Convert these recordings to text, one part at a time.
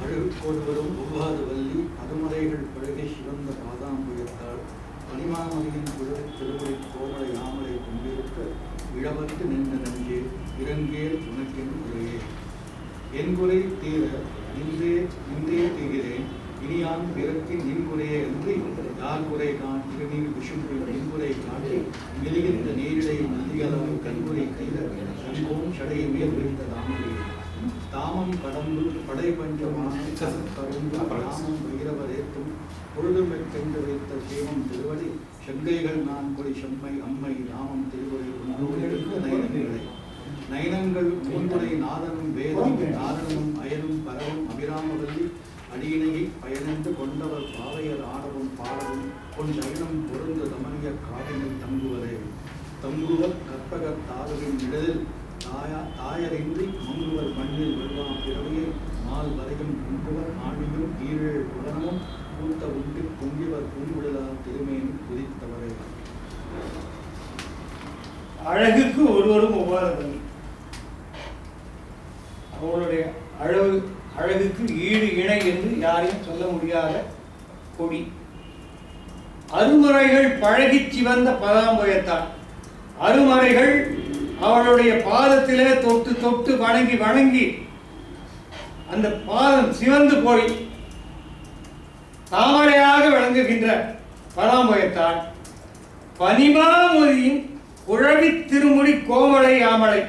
அழுக்கொருவரும் ஒவ்வாத வள்ளி அதுமறைகள் பழகி சிவந்த பாதாம்புயத்தால் பனிமாமதியின் குழல் திருமுறை கோமலை யாமலை கொண்டிருக்க இழவற்று நின்ற நெஞ்சே இறங்கேல் உனக்கென் குறையே என் குறை தீர இன்றே இன்றே தீகிறேன். இனியான் பிறக்கு நின் குறையே அன்றி யார் குறை கான் திருநீர் விஷுக்கு நின் குறை காட்டி மெலிகின்ற நீரிடையும் நதிகளால் கண்குறை தீர கண்கோம் சடையுமே மேல் வைத்த தாமரை தாமம் கடம்பு படை கரும்பு ராமம் வைரவரேத்தும் பொழுதுமெக்கென்று வைத்த சேமம் திருவடி. செங்கைகள் நான் கொடி செம்மை அம்மை ராமம் திருவடி நயனங்களை. நயனங்கள் மூன்றுரை நாதனும் வேதம் நாதனும் அயனும் பரவும் அபிராமவல்லி. அடியினையை பயனென்று கொண்டவர் பாவையர் ஆடவும் பாடவும் கொன் சயனம் பொருந்த தமனிய காவினை தங்குவரே தங்குவர் கற்பகத் தாரவின் இடலில் தாயா தாயரின்றி மங்குவர் மண்ணில் வருவாம் பிறவியை மால் வரையும் குங்குவர் ஆணியும் ஈரேழ் புலனமும் பூத்த உண்டு பொங்கிவர் பூங்குழலார் திருமேனி குதித்தவரே அழகுக்கு ஒருவரும் ஒவ்வாதவர்கள் அவளுடைய அழகு அழகுக்கு ஈடு இணை என்று யாரையும் சொல்ல முடியாத கொடி. அருமறைகள் பழகி சிவந்த பதாம்பயத்தான். அருமறைகள் அவளுடைய பாதத்திலே தொட்டு தொட்டு வணங்கி வணங்கி அந்த பாதம் சிவந்து போய் தாமரையாக விளங்குகின்ற பராமுகத்தால் பனிமாமொழியின் குழவி திருமுடி கோமலை யாமலை.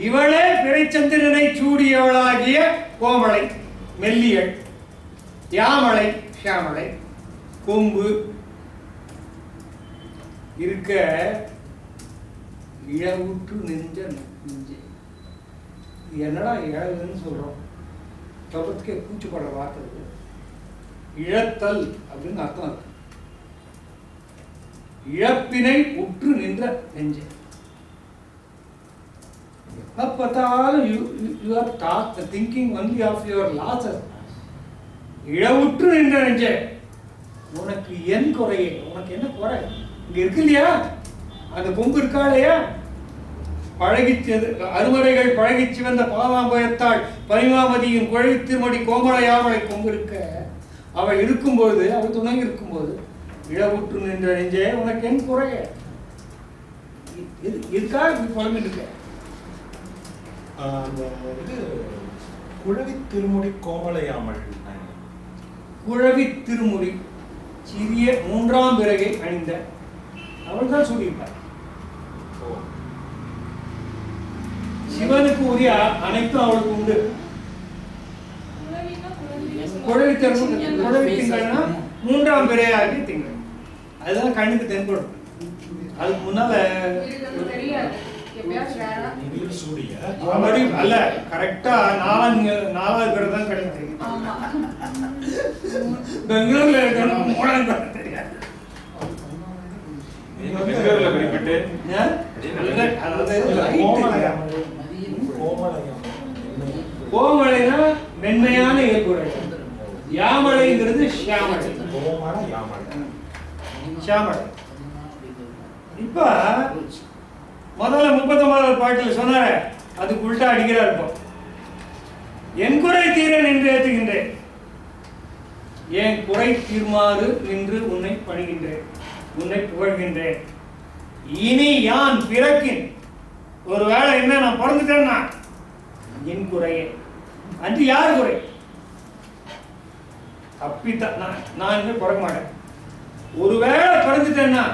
இவளே பிறைச்சந்திரனை சூடியவளாகிய கோமலை மெல்லியல் யாமலை ஷியாமலை கொம்பு இருக்க இழவுற்று நெஞ்ச நெஞ்சே. என்னடா இழவுன்னு சொல்றோம்? சொல்றதுக்கே கூச்சப்படுற வார்த்தை இருக்கு. இழத்தல் அப்படின்னு அர்த்தம் இருக்கு இழப்பினை உற்று நின்ற நெஞ்சே. எப்போ பார்த்தாலும் you you are talk thinking only of your losses இழவுற்று நின்ற நெஞ்சே. உனக்கு என் குறையே உனக்கு என்ன குறை? இங்க இருக்கு இல்லையா? அந்த கொம்பு இருக்கா இல்லையா? பழகிச்சது அருமறைகள் பழகிச்சு வந்த பாதாம்பயத்தாள் பரிமாமதியின் குழவி திருமடி கோமலையாமலை கொம்பு இருக்க அவள் இருக்கும்போது அவள் துணை இருக்கும்போது இழவுற்று நின்ற நெஞ்சே உனக்கு என் குறைய. இது இதுக்காக இப்படி புலம்பிட்டு இருக்க. அந்த இது குழவி திருமுடி கோமலையாமல் குழவி திருமுடி சிறிய மூன்றாம் பிறகை அணிந்த அவள் தான் சொல்லியிருப்பார். ஓ சிவனுக்கு உரிய அனைத்தும் அவளுக்கு உண்டு. குழவி திருமுடி குழவி திங்கள்னா மூன்றாம் பிறையாகி திங்கள் அதுதான் கண்ணுக்கு தென்படும். அதுக்கு முன்னால அல்ல கரெக்டா நாலாவது நாலாவது பிறை தான் கிடைக்கும் பெங்களூர்ல இருக்கணும் மூணாவது குறிப்பிட்டு. கோமலைனா மென்மையான இயல்புடைய யாமலைங்கிறது ஷியாமலை. ஷியாமலை. இப்ப முதல்ல முப்பத்தொன்பதாவது பாட்டில் சொன்னார அதுக்கு உள்டா அடிக்கிறார் இப்போ. என் குறை தீர நின்று ஏற்றுகின்றேன். என் குறை தீர்மாறு நின்று உன்னை பணிகின்றேன். உன்னை புகழ்கின்றேன். இனி யான் பிறக்கின்? ஒருவேளை என்ன நான் பிறந்துட்டேன்னா? என் குறையே. அன்று யார் குறை? தப்பித்தான். நான் நான் இனிமே பிறக்க மாட்டேன். ஒருவேளை பிறந்துட்டேன்னா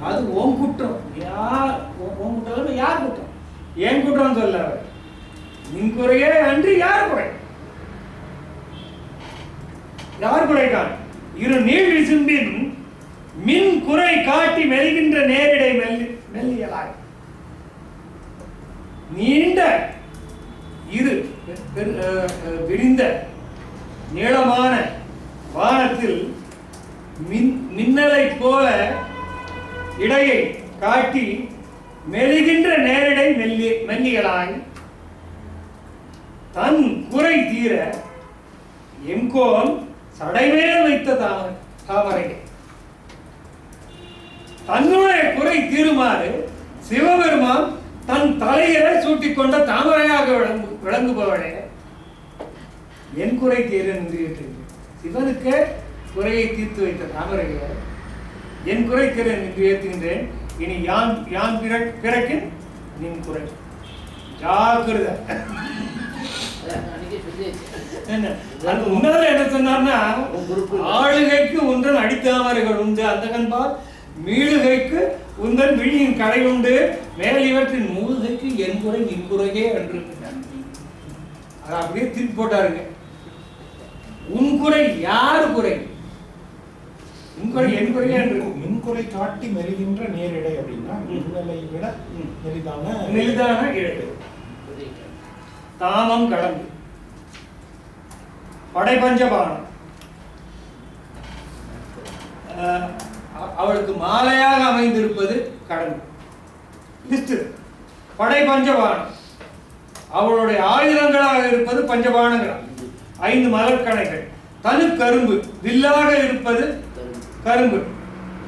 அது உன் குற்றம். யார் உன் குற்றம் யார் குற்றம்? என் குற்றம் சொல்ல என் நின் குறையே அன்று யார் குறை? யார் குறைதான்? இரு நீள் விசும்பின் மின் குறை காட்டி மெல்கின்ற நேரிடை மெல்லி மெல்லியலாய். நீண்ட இரு அஹ், விரிந்த நீளமான வானத்தில் மின் மின்னலைப் போல இடையை காட்டி மெழுகின்ற நேரிடை மெல்லி மெல்லியலாய். தன் குறை தீர எங்கோல் சடைமேல் வைத்த தாமரை தாமரை தன்னுடைய குறை தீருமாறு சிவபெருமான் தன் தலையிலே சூட்டிக்கொண்ட தாமரையாக விளங்கு விளங்குபவளே. என் குறை தீர என்று கேட்டது சிவனுக்கே குறையை தீர்த்து வைத்த தாமரையே. என் குறை தீர என்று ஏற்றுகின்றேன் இனி யான் யான் பிற பிறக்கின் நின் குறை. ஜாக்கிரதை. என்ன? சொன்னார்னா. ஆளுகைக்கு உந்தன் அடித்தாமரைகள் உண்டு. அந்த கண்பால் மீளுகைக்கு உந்தன் விழியின் கடை உண்டு. மேல் இவற்றின் மூழ்கைக்கு என் குறை நின் குறையே என்று அதை அப்படியே திருப்பி போட்டாருங்க. உன் குறை யாரு குறை? உன் குறை என் குறையே என்று. மின்குறை காட்டி மெலிகின்ற நேரிடை அப்படின்னா. மின்னலை விட. மெலிதான மெலிதான இழை. தாமம் கடந்து. படைபஞ்சபானம் அவளுக்கு மாலையாக அமைந்திருப்பது கடந்து லிஸ்ட் படைபஞ்சபானம் அவளுடைய ஆயுதங்களாக இருப்பது பஞ்சபானங்கள். ஐந்து மலர்கணைகள். தனு கரும்பு. வில்லாக இருப்பது கரும்பு.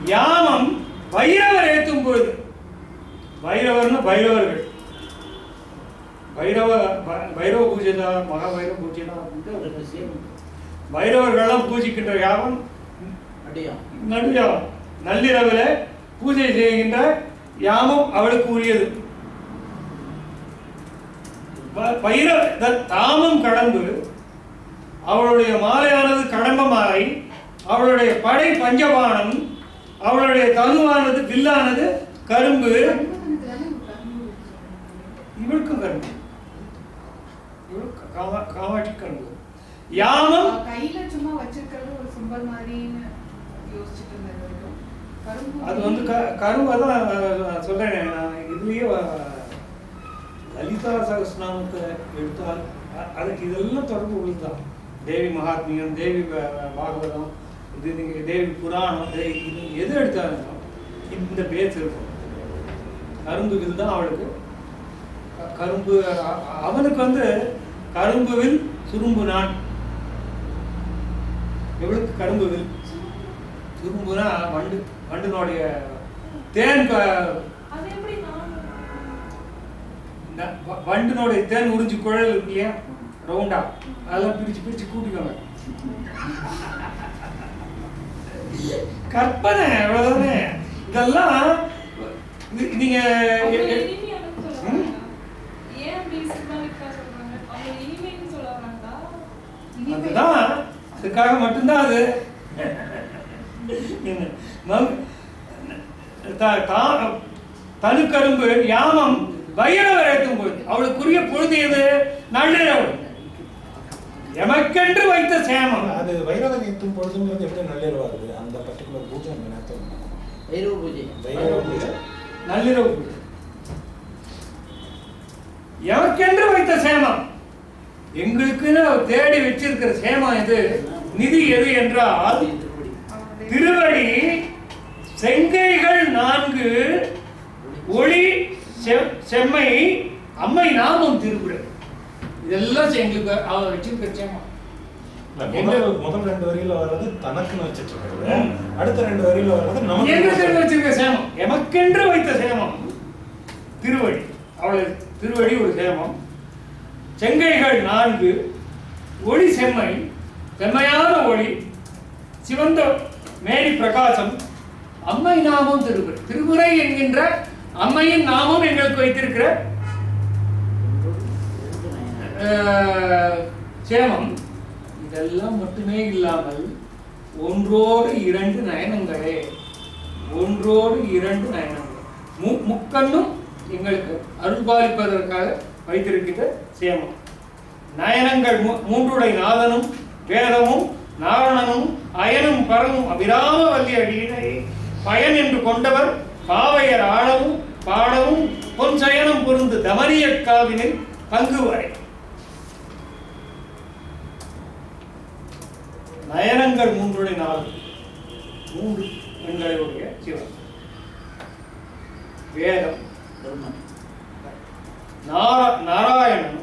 யாமம் வைரவர் ஏத்தும் பொழுது. வைரவர்னு பைரவர்கள். பைரவ பைரவ பூஜை தான் மகா பைரவ பூஜை தான். பைரவர்கள்லாம் பூஜிக்கின்ற யாவம் நடுயாமம் நள்ளிரவில் பூஜை செய்கின்ற யாமம் அவளுக்கு உரியது. ப- தாமம் கடந்து அவளுடைய மாலையானது கடம்பமாய் அவளுடைய படை பஞ்சபானம் அவளுடைய தனுவானது வில்லானது கரும்பு. இவளுக்கும் கரும்பு. காமாட்சி கரும்பு. யாமம் கையில சும்மா வச்சிருக்கிறது ஒரு சிம்பல் மாதிரின்னு யோசிச்சுட்டு இருந்தேன் அது வந்து க கரும்பை தான் நான் சொல்றேன். நான் இதுலயே லலிதா சகஸ்நாமத்தை எடுத்தால் அதுக்கு இதெல்லாம் தொடர்பு உள்ளதுதான் தேவி மகாத்மியம் தேவி பாகவதம் இது நீங்கள் தேவி புராணம் இது இது எது எடுத்தாலும் இந்த பேச்சு இருக்கும். கரும்பு வில் தான் அவளுக்கு கரும்பு அவனுக்கு வந்து கரும்புவில் சுரும்பு நான். இவளுக்கு கரும்பு வில் சுரும்புனா வண்டு. வண்டினுடைய தேன் வண்டினுடைய தேன் உறிஞ்சி குழல் இருக்கு இல்லையா ரவுண்டா அதெல்லாம் பிரிச்சு பிரிச்சு கூட்டிக்கோங்க. கற்பனை அவ்வளவுதானே? இதெல்லாம் இது- நீங்க? அதுதான். அதுக்காக மட்டும்தான் அது. தனுக்கரும்பு யாமம் வைரவர் ஏற்றும் பொழுது அவளுக்குரிய பொழுது எது? நள்ளிரவு எமக்கென்று வைத்த சேமம். அது வைரவர் ஏத்தும் பொழுதுங்கிறது எப்படி நள்ளிரவா அந்த பர்டிகுலர் பூஜை நேரத்தில் வைரவ பூஜை. வைரவ பூஜை. நள்ளிரவு பூஜை. எமக்கென்று வைத்த சேமம். எங்களுக்குன்னு தேடி வச்சிருக்கிற சேமம் எது? நிதி எது என்றால் திருவடி செங்கைகள் நான்கு ஒளி செம்மை அம்மை நாமம் திருக்குறள் இதெல்லாம் எங்களுக்கு அவன் வச்சிருக்கிற சேமம். இல்ல, முதல் ரெண்டு வரியில வர்றது தனக்குன்னு வச்சிட்டு இருக்கிறது அடுத்த ரெண்டு வரியில வர்றது எங்களுக்கு நமக்கு வச்சிருக்க சேமம்? எமக்கென்று வைத்த சேமம். திருவடி. அவளை திருவடி ஒரு சேமம். செங்கைகள் நான்கு ஒளி செம்மை செம்மையான ஒளி சிவந்த மேரி பிரகாசம் அம்மை நாமம் திருமுறை திருமுறை என்கின்ற அம்மையின் நாமம் எங்களுக்கு வைத்திருக்கிற சேமம். இதெல்லாம் மட்டுமே இல்லாமல் ஒன்றோடு இரண்டு நயனங்களே ஒன்றோடு இரண்டு நயனங்கள். மு முக்கண்ணும் எங்களுக்கு அருள்பாலிப்பதற்காக வைத்திருக்கிற சேமம். நயனங்கள் மூன்றுடை நாதனும் வேதமும் நாரணனும் அயனும் பரமும் அபிராம வல்லி அடியினை பயன் என்று கொண்டவர் பாவையர் ஆழவும் பாடவும் பொன் சயனம் பொருந்து தமரியக்காவினில் பங்கு வரை. நயனங்கள் மூன்றுடைய நாள் மூன்று பெண்களுடைய சிவன். வேதம் பிரம்மன். நாரா- நாராயணனும்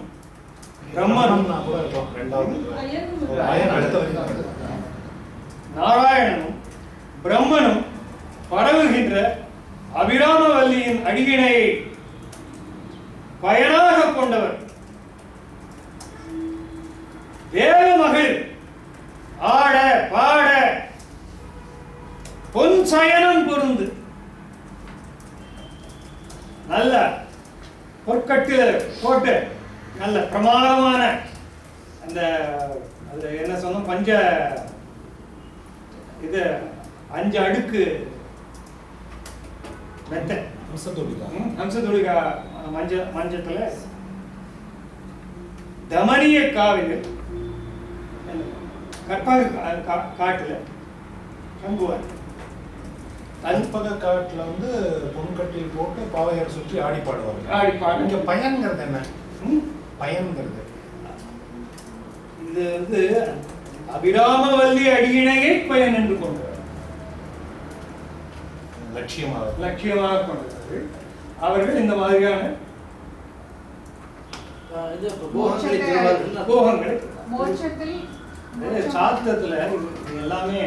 பிரம்மனும் நாராயணனும் பிரம்மனும் பரவுகின்ற அபிராமவல்லியின் அடிவினை பயனாக கொண்டவர். தேவ மகள் ஆட பாட பொன் சயனம் பொருந்து. நல்ல பொற்கட்டு போட்டு நல்ல பிரமாதமான அந்த அதில் என்ன சொன்னோம்? பஞ்ச இது அஞ்சு அடுக்கு மெத்தை. ஹம்சத்தோடிகா ம், ஹம்சதுளிகா மஞ்ச மஞ்சத்துல. தமனிய காவியில் கற்பாக காட்டுல. தங்குவார் தன் கல்பக காட்டுல வந்து பொன்கட்டில் போட்டு பாவையர் சுற்றி ஆடி பாடுவாங்க. ஆடி பாடு. இங்க பயன்கிறது என்ன? பயன்கிறது. இது வந்து அபிராமவல்லி அடியினையை பயன் என்று கொண்டவர் லட்சியமாக லட்சியமாக கொண்டவர்கள் அவர்கள் இந்த மாதிரியான போகங்களை சாஸ்திரத்துல எல்லாமே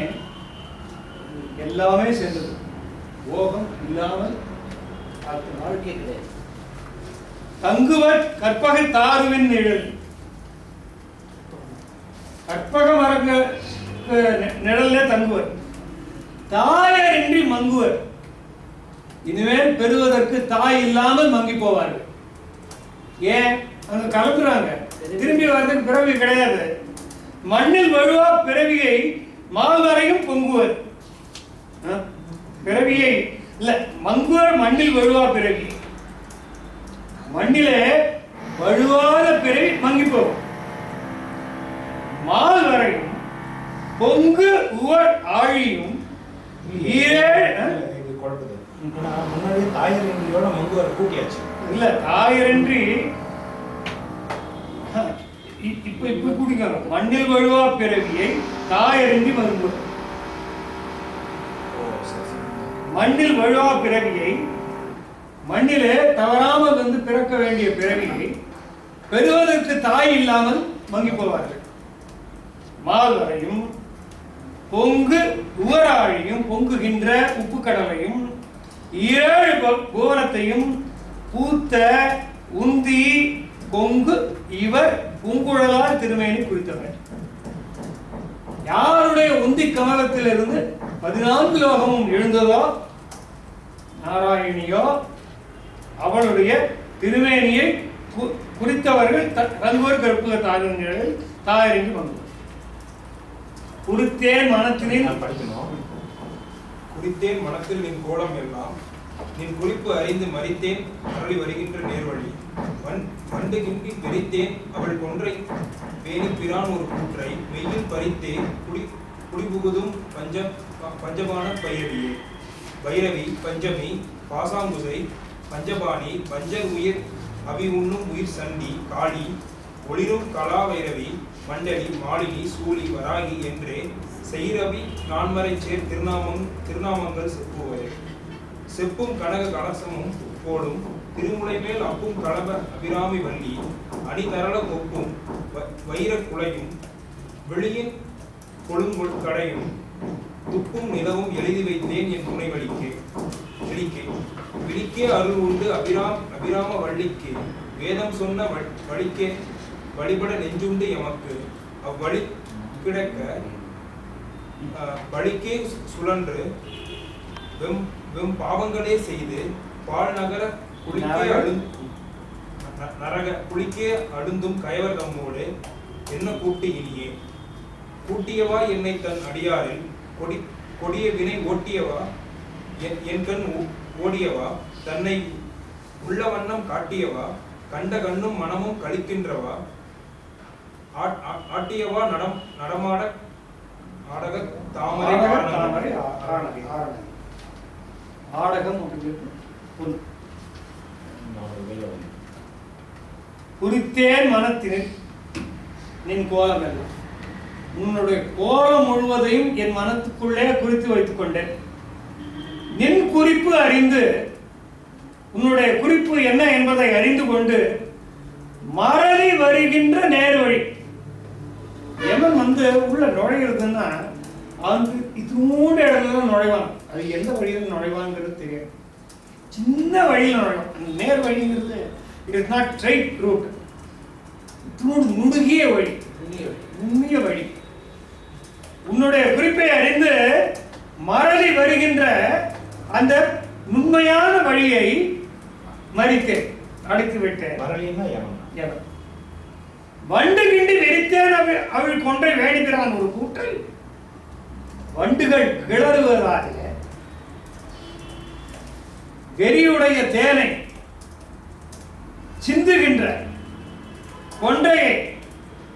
எல்லாமே சேர்ந்தது. போகம் இல்லாமல். வாழ்க்கை கிடையாது. தங்குவர் கற்பக தாருவின் நிழல். கற்பக மரங்க நிழல்ல தங்குவர். தாயரின்றி மங்குவர். இனிமேல் பெறுவதற்கு தாய் இல்லாமல் மங்கி போவார்கள். ஏன்? அங்க கலந்துறாங்க திரும்பி வர்றதுக்கு பிறவி கிடையாது. மண்ணில் வழுவா பிறவியை மால்வரையும் பொங்குவர்? பிறவியை இல்ல மங்குவர் மண்ணில் வழுவா பிறவி. மண்ணிலே வழுவாத பிறவி மங்கி போகும். மால் வரையும் பொங்கு உவர் ஆழியும் ஈரேழ் ஏன்னா முன்னாடியே தாயர் இந்தியோட மங்குவார் கூட்டியாச்சு. இல்ல தாயரன்றி இப்ப இப்ப குடிக்காங்க மண்ணில் வழுவா பிறவியை தாயரன்றி சரி மண்ணில் வழுவா பிறவியை மண்ணிலே தவறாமல் வந்து பிறக்க வேண்டிய பிறவியை பெறுவதற்கு தாய் இல்லாமல் மங்கி போவார்கள். மால்வரையும் பொங்கு உவராழியும் பொங்குகின்ற உப்பு கடலையும் ஏழு பு- புவனத்தையும் பூத்த உந்தி கொங்கு இவர் பூங்குழலார் திருமேனி குறித்தவர். யாருடைய உந்தி கமலத்திலிருந்து பதினான்கு லோகமும் எழுந்ததோ நாராயணியோ அவளுடைய திருமேனியை குறித்தவர்கள் கல்வோர் கற்புக தாயின் தாயறிந்து வந்தது குறித்தேன் மனத்தினில் நான் படிக்கணும். குறித்தேன் மனத்தில் நின் கோலம் எல்லாம். நின் குறிப்பு அறிந்து மறித்தேன் அருளி வருகின்ற நேர்வழி. வன் வண்டு கிண்டி வெறித்தேன் அவள் கொன்றை பேணி பிரான் ஒரு கூற்றை மெய்யில் பறித்தேன் குடி குடிபுகுதும் பஞ்ச ப- பஞ்சபான பைரவியே. பைரவி பஞ்சமி பாசாங்குசை பஞ்சபாணி பஞ்ச உயிர் அவி உண்ணும் உயிர் சண்டி காளி ஒளிரும் கலா வைரவி மண்டலி மாலினி சூலி வராகி என்றே செய்ரவி நான்மறை சேர் திருநாமம் திருநாமங்கள் செப்புவரே செப்பும் கனக கலசமும் போடும் திருமுலை மேல் அப்பும் கலப அபிராமி வள்ளி அணிதரள கொப்பும் வ- குலையும் வெளியின் கொழுங்கொள் கடையும் துப்பும் நிலவும் எழுதி வைத்தேன் என் துணை வலிக்கே விழிக்கே. விழிக்கே அருள் உண்டு அபிராம் அபிராம வள்ளிக்கே. வேதம் சொன்ன வழிக்கே வழிபட நெஞ்சுண்டு எமக்கு. அவ்வழி கிடக்க வழிக்கே சுழன்று வெம் வெம் பாவங்களே செய்து பால் நகர குளிக்கே. அழு நரக குளிக்கே அழுந்தும் கயவர் தம்மோடு என்ன கூட்டு இனியே? கூட்டியவா என்னை தன் அடியாரில்? கொடி கொடிய வினை ஓட்டியவா? என் கண் ஓடியவா? தன்னை உள்ள வண்ணம் காட்டியவா? கண்ட கண்ணும் மனமும் கழிக்கின்றவா? ஆட்டியவா நடம் நடமாட ஆடக தாமரை. தாமரை ஆ- ஆரணி, ஆரணி. ஆடகம் அப்படிங்கிறது குறித்தேன் மனத்தினில் நின் கோலம் எல்லாம் உன்னுடைய கோலம் முழுவதையும் என் மனத்துக்குள்ளே குறித்து வைத்துக் கொண்டேன் நின் குறிப்பு அறிந்து உன்னுடைய குறிப்பு என்ன என்பதை அறிந்து கொண்டு மறதி வருகின்ற நேர்வழி எவன் வந்து உள்ள நுழையிறதுன்னா அவன் இதுமூட இடத்துல தான் நுழைவான். அது எந்த வழியில் நுழைவாங்கிறது தெரியாது. சின்ன வழியில் நுழைவான். நேர் வழிங்கிறது it is not straight route நுடுகிய வழி. நுண்ணிய வழி. உன்னுடைய குறிப்பை அறிந்து மரளி வருகின்ற அந்த நுண்மையான வழியை மறித்தேன். அடைத்து விட்டேன் மரளின்னா யமன் எவன்? வண்டு கிண்டு வெறித்தேன் அவள் அவள் கொன்றை வேணிக்கிறான் ஒரு கூற்றல் வண்டுகள் கிளறுவதாக வெறியுடைய தேனை சிந்துகின்ற கொன்றையை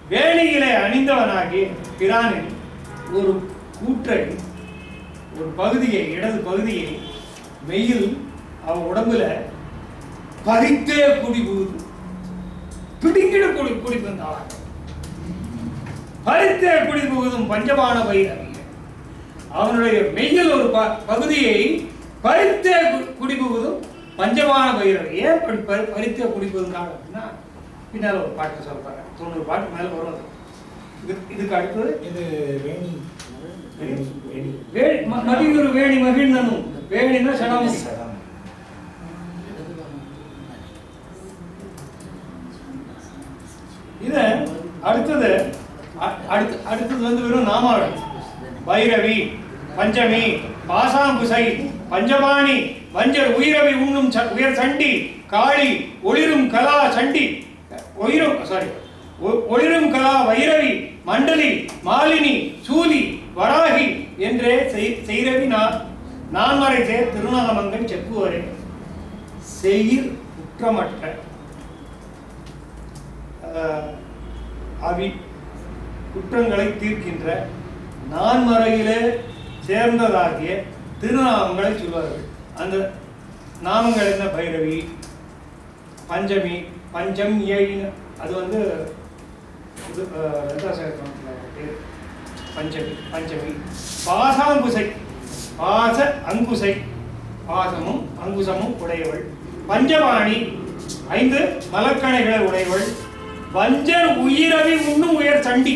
வேணியிலே அணிந்தவனாகி பிரானில் ஒரு கூற்றை ஒரு பகுதியை இடது பகுதியை மெயில் அவன் உடம்புல பறித்தே குடி புகுது பிடிக்கிட குடி குடி வந்தான் பறித்தே குடி புகுதும் பஞ்சபான பைரவி அவனுடைய மெய்யில் ஒரு பகுதியை பறித்தே குடி புகுதும் பஞ்சபான பைரவி ஏன் பறித்தே குடி புகுதுனாங்க அப்படின்னா பின்னால் ஒரு பாட்டு சொல்றாங்க தொண்ணூறு பாட்டு மேல வரும். இது இதுக்கு அடுத்தது? இது வேணி. வேணி. வேணி வேணி மகிழ்ந்தனும் வேணின்னா சடாமதி இது அடுத்தது அடுத்து அடுத்தது வந்து வெறும் நாமாவளி பைரவி பஞ்சமி பாசாங்குசை பஞ்சபாணி வஞ்சர் உயிரவி உண்ணும் ச- உயர் சண்டி காளி ஒளிரும் கலா சண்டி ஒயிரும் சாரி ஒளிரும் கலா வைரவி மண்டலி மாலினி சூலி வராகி என்றே செய்- செய்ரவி நான் வரை சேர் திருநாமங்கள் செப்புவரே. செயிர் குற்றமற்ற அவி குற்றங்களை தீர்க்கின்ற நான்மறையிலே சேர்ந்ததாகிய திருநாமங்களை சொல்வார்கள். அந்த நாமங்கள் என்ன? பைரவி பஞ்சமி பஞ்சம் ஏழின்னு அது வந்து இது பஞ்சமி பஞ்சமி. பாசாங்குசை பாச அங்குசை. பாசமும் அங்குசமும் உடையவள். பஞ்சவாணி ஐந்து மலக்கணைகளை உடையவள். வஞ்சர் உயிரவி உண்ணும் உயர் சண்டி.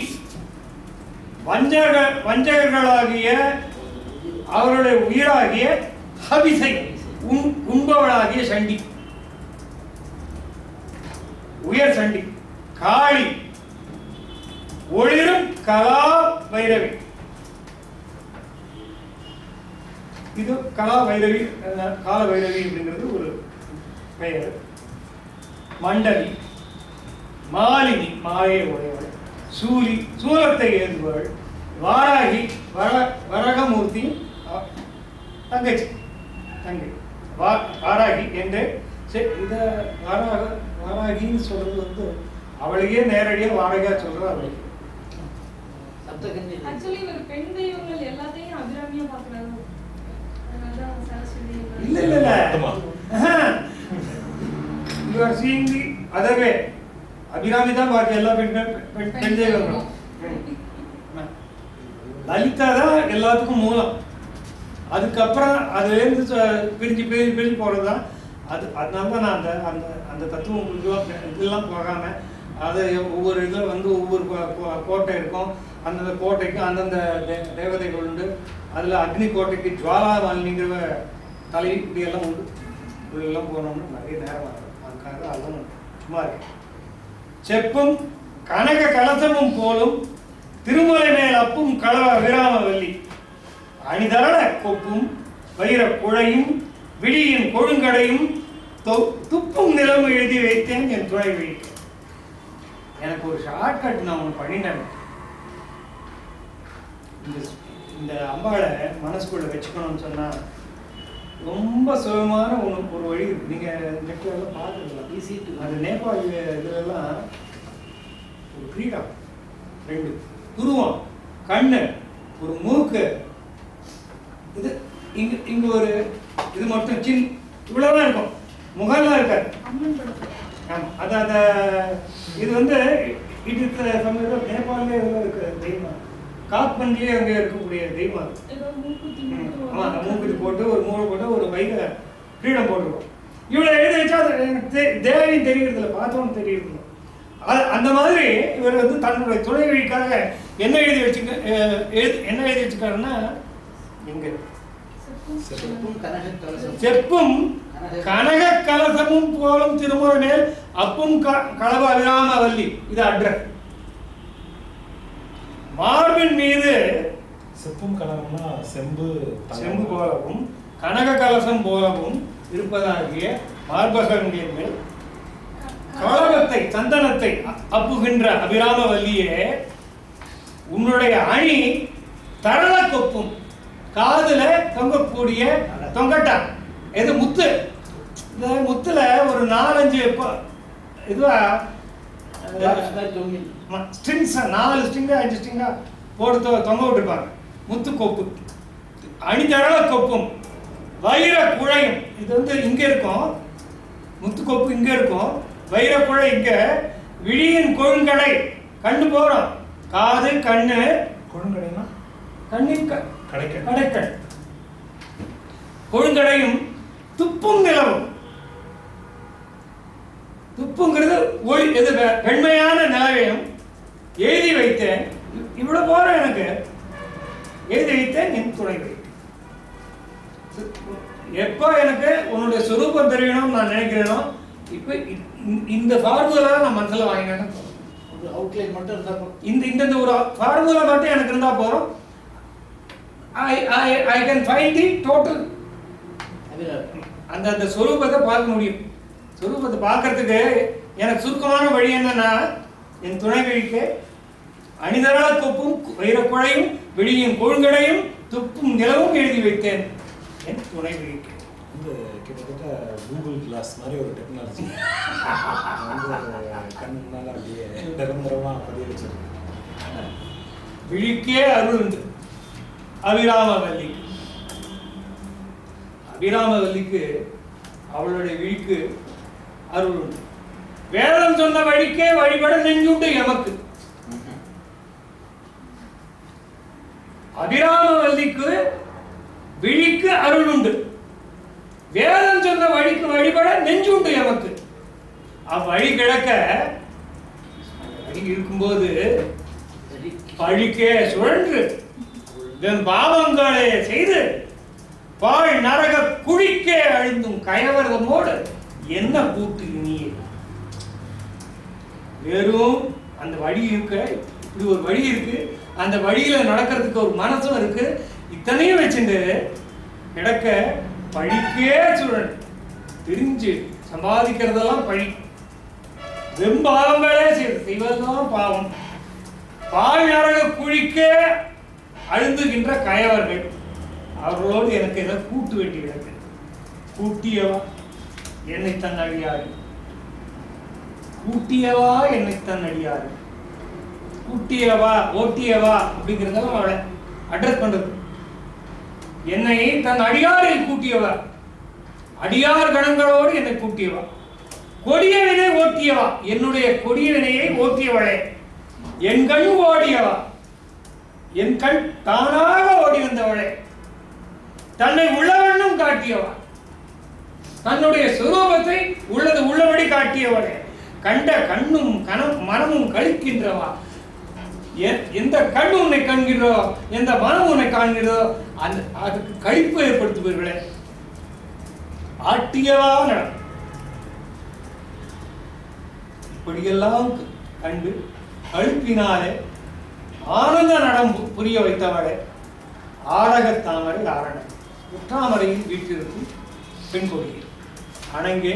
வஞ்சக வஞ்சகர்களாகிய அவருடைய உயிராகிய ஹபிசை உண் உண்பவளாகிய சண்டி. உயர் சண்டி. காளி. ஒளிரும் கலா வைரவி. இது கலா வைரவி கால வைரவி அப்படிங்கிறது ஒரு பெயர். மண்டலி மாலினி மாயை உடையவள். சூரி சூலத்தை ஏந்துவள் வாராகி வர வரகமூர்த்தி தங்கச்சி தங்கை. வா வாராகி என்று சரி இத வாராக வாராகின்னு சொல்றது வந்து அவளையே நேரடியாக வாராகியா சொல்றா அவளுக்கு இல்ல இல்ல இல்ல. ஆமா. You are seeing the other way Abhirami தான் பாக்கி எல்லா பெண் பெண் தெய்வங்களும். லலிதா தான் எல்லாத்துக்கும் மூலம். அதுக்கப்புறம் அதுலேருந்து பிரிஞ்சு பிரிஞ்சு பிரிஞ்சு போகிறது தான் அது அதனால தான் நான் அந்த அந்த அந்த தத்துவம் இதுவாக இதெல்லாம் போகாம அது ஒவ்வொரு இதில் வந்து ஒவ்வொரு கோட்டை இருக்கும். அந்தந்த கோட்டைக்கு அந்தந்த தேவதைகள் உண்டு. அதில் அக்னி கோட்டைக்கு ஜுவாலா மாலினிங்கிற தலை இப்படியெல்லாம் உண்டு இதெல்லாம் போனோம்னா நிறைய நேரம் ஆகும். அதுக்காக அதெல்லாம் சும்மா இருக்கு செப்பும் கனக கலசமும் போலும் திருமலை மேல் அப்பும் கலவ விராமவல்லி அணிதரட கொப்பும் வைர குழையும் விழியின் கொழுங்கடையும் துப்பும் நிலம் எழுதி வைத்தேன் என் துணை வீட்டு எனக்கு ஒரு ஷார்ட்கட் நான் ஒன்று பண்ணிட்டேன். இந்த இந்த அம்பாளை மனசுக்குள்ள வச்சுக்கணும்னு சொன்னா ரொம்ப சுகமான ஒன்று ஒரு வழி இருக்கு. நீங்க நெட்ல எல்லாம் பார்த்துக்கலாம் Easy to- அது நேபாள் இதுலலாம் ஒரு கிரீடம் ரெண்டு. துருவம். கண்ணு. ஒரு மூக்கு. இது இங்க இங்க ஒரு இது மட்டும். சின். இவ்வளவுதான் இருக்கும். முகம்லாம் இருக்காது. அம்மன் படத்துல ஆமா. அது அந்த இது வந்து இது சமயத்தில் நேபாளிலே இதுல இருக்கு தெய்வம். காத்மண்டிலே அங்க இருக்கக்கூடிய தெய்வம் அது. ஏதோ மூக்குத்தி ம். மட்டும் ஆமா அந்த மூக்குத்தி. போட்டு ஒரு மூளை போட்டு ஒரு பையில கிரீடம் போட்டுருக்கோம் இவளை எழுதி வச்சா அது எனக்கு தெ- தேவையும் தெரியறது இல்லை பார்த்தோன்னு தெரியறது இல்லை அந்த மாதிரி இவர் வந்து தன்னுடைய துணைவிக்காக என்ன எழுதி வச்சுக்க என்ன எழுதி வச்சுக்காருன்னா எங்க? செப்பும் கனக கலசமும். போலும் திருமுறை மேல் அப்பும் க- களவ அபிராமவல்லி இது அட்ரஸ். மார்பின் மீது செப்பும் கனகம்னா செம்பு. செம்பு போலவும் கனக கலசம் போலவும் இருப்பதாகிய மார்பகங்களின் மேல் கவலகத்தை சந்தனத்தை அப்புகின்ற அபிராம வல்லியே உன்னுடைய அணி தரள கொப்பும் காதுல தொங்கக்கூடிய தொங்கட்டா இது முத்து இந்த முத்துல ஒரு நாலஞ்சு இதுவா தொங்கிட்டு. ஸ்ட்ரிங்ஸ் நாலு ஸ்ட்ரிங்கா அஞ்சு ஸ்ட்ரிங்கா போட்டு தொங்க விட்டுருப்பாங்க. முத்து கொப்பு. அணிதரள கொப்பும். வைர குழையும். இது வந்து இங்க இருக்கும். முத்து கொப்பு இங்க இருக்கும். வைர குழை இங்க. விழியின் கொழுங்கடை. கண்ணு போறோம். காது கண்ணு. கொழுங்கடைனா? கண்ணின் க- கடைக்கண். கடைக்கண். கொழுங்கடையும் துப்பும் நிலவும். துப்புங்கிறது ஒளி வெ- வெண்மையான நிலவையும் எழுதி வைத்தேன் இ- இவ்வளவு போற எனக்கு எழுதி வைத்தேன் என் துணை வைத்தேன் எப்போ எனக்கு உன்னுடைய சுரூபம் தெரியணும்னு நான் நினைக்கிறேனோ இப்போ இந்த ஃபார்முலா நான் மனசுல வாங்கினேன்னு தோணுது. ஒரு அவுட்லைன் மட்டும் இருந்தா போதும். இந்த இந்த ஒரு ஃபார்முலா மட்டும் எனக்கு இருந்தா போதும் I I I can find the total. அந்த அந்த சொரூபத்தை பார்க்க முடியும் சொரூபத்தை பார்க்கறதுக்கு எனக்கு சுருக்கமான வழி என்னன்னா என் துணைவிக்கு அணிதரள கொப்பும் வைரக்குழையும் விழியும் கொழுங்கடையும் துப்பும் நிலவும் எழுதி வைத்தேன். என் துணைவிக்கு கிட்டத்தட்ட கூகுள் கிளாஸ் மாதிரி ஒரு டெக்னாலஜி வந்து கண் முன்னால அப்படியே நிரந்தரமா பதிய வச்சிருக்கு. விழிக்கே அருள். அபிராமவல்லி அபிராமவல்லிக்கு அவளுடைய விழிக்கு அருள் உண்டு. வேதம் சொன்ன வழிக்கே வழிபட நெஞ்சுண்டு எமக்கு. அபிராமவல்லிக்கு விழிக்கு அருள் உண்டு வேதம் சொன்ன வழிக்கு வழிபட நெஞ்சுண்டு எமக்கு. அவ்வழி கிடக்க வழி இருக்கும்போது பழிக்கே சுழன்று வெம் பாவங்களே செய்து பாழ் நரக குழிக்கே அழிந்தும் கயவரதமோடு என்ன கூட்டு நீ வெறும் அந்த வழி இருக்க இப்படி ஒரு வழி இருக்கு. அந்த வழியில நடக்கிறதுக்கு ஒரு மனசும் இருக்கு. இத்தனையும் வச்சுட்டு கிடக்க பழிக்கே சூழல். தெரிஞ்சு சம்பாதிக்கிறதெல்லாம் பழி. வெம்பாவங்களே செய்து செய்வதெல்லாம் பாவம். பால் நரக குழிக்கே அழுந்துகின்ற கயவர்கள். அவர்களோடு எனக்கு ஏதோ கூட்டு வேண்டியிருக்கு கூட்டியவா? என்னை தன் அழியாரு கூட்டியவா என்னை தன் அழியாரு கூட்டியவா ஓட்டியவா? அப்படிங்கிறதெல்லாம் அவளை அட்ரஸ் பண்றது. என்னை தன் அடியாரில் கூட்டியவா? அடியார் கணங்களோடு என்னை கூட்டியவா? கொடிய வினை ஓட்டியவா? என்னுடைய கொடிய வினையை ஓட்டியவளே. என் கண் ஓடியவா? என் கண் தானாக ஓடி வந்தவளே. தன்னை உள்ளவண்ணும் காட்டியவா? தன்னுடைய சுரூபத்தை உள்ளது உள்ளபடி காட்டியவளே. கண்ட கண்ணும் கனம் மனமும் கழிக்கின்றவா? எந்த கண் உன்னை காண்கிறதோ எந்த மனம் உன்னை காண்கிறதோ அந்த அதுக்கு கழிப்பு ஏற்படுத்துவீர்களே. ஆட்டியவா நடம் இப்படியெல்லாம் கண்டு கழுப்பினாலே ஆனந்த நடம் புரிய வைத்தவளே. ஆரகத்தாமரை ஆரணம் முற்றாமரையில் வீட்டிற்கும் பெண் கொடியே. அணங்கே